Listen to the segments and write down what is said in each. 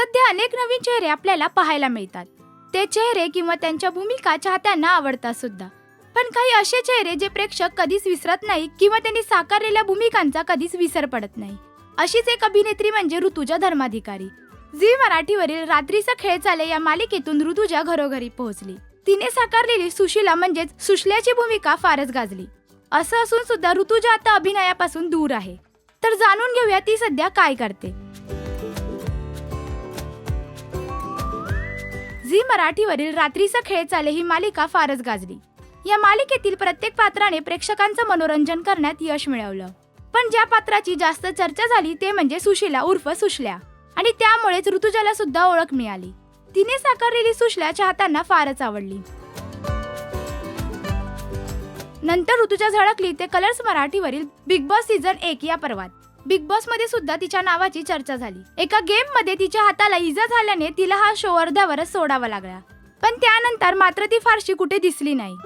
सध्या अनेक नवीन चेहरे आपल्याला पाहायला मिळतात. ते चेहरे किंवा त्यांच्या भूमिका चाहत्यांना आवडतात सुद्धा. पण काही असे चेहरे जे प्रेक्षक कधीच विसरत नाही किंवा त्यांनी साकारलेल्या भूमिकांचा कधीच विसर पडत नाही. अशीच एक अभिनेत्री म्हणजे ऋतुजा धर्माधिकारी. झी मराठीवरील रात्रीचा खेळ चाले या मालिकेतून ऋतुजा घरोघरी पोहोचली. तिने साकारलेली सुशिला म्हणजेच सुशल्याची भूमिका फारच गाजली. असं असून सुद्धा ऋतुजा आता अभिनयापासून दूर आहे. तर जाणून घेऊया ती सध्या काय करते. झी मराठीवरील रात्रीचा खेळ चाले ही मालिका फारच गाजली. या मालिकेतील प्रत्येक पात्राने प्रेक्षकांचं मनोरंजन करण्यात यश मिळवलं. पण ज्या पात्राची जास्त चर्चा झाली ते म्हणजे सुशिला उर्फ सुशल्या. आणि त्यामुळेच ऋतुजाला सुद्धा ओळख मिळाली. तिने साकारलेली सुशल्या चाहत्यांना फारच आवडली. नंतर ऋतुजा झळकली ते कलर्स मराठीवरील बिग बॉस सीझन एक या पर्वात. बिग बॉसमध्ये सुद्धा तिच्या नावाची चर्चा झाली. एका गेममध्ये तिच्या हाताला इजा झाल्याने तिला हा शो अर्ध्यावरच सोडावा लागला. पण त्यानंतर मात्र ती फारशी कुठे दिसली नाही.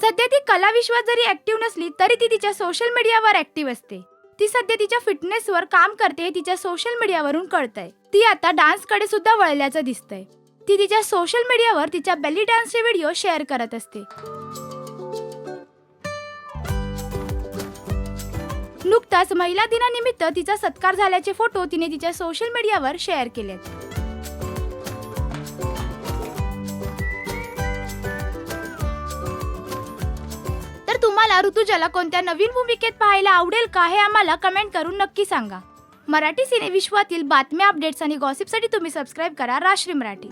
सध्या ती कला विश्वात जरी ऍक्टिव्ह नसली तरी ती तिच्या सोशल मीडियावर ऍक्टिव्ह असते. ती सध्या तिच्या फिटनेसवर काम करते हे तिच्या सोशल मीडियावरून कळतंय. ती आता डान्सकडे सुद्धा वळल्याचं दिसतंय. ती तिच्या सोशल मीडियावर तिच्या बेली डान्सचे व्हिडिओ शेअर करत असते. नुकताच महिला दिनानिमित्त तिचा सत्कार झाल्याचे फोटो तिने तिच्या सोशल मीडियावर शेअर केलेत. तर तुम्हाला ऋतुजाला कोणत्या नवीन भूमिकेत पाहायला आवडेल का हे आम्हाला कमेंट करून नक्की सांगा. मराठी सिने विश्वातील बातम्या अपडेट्स आणि गॉसिपसाठी तुम्ही सबस्क्राईब करा राश्री मराठी.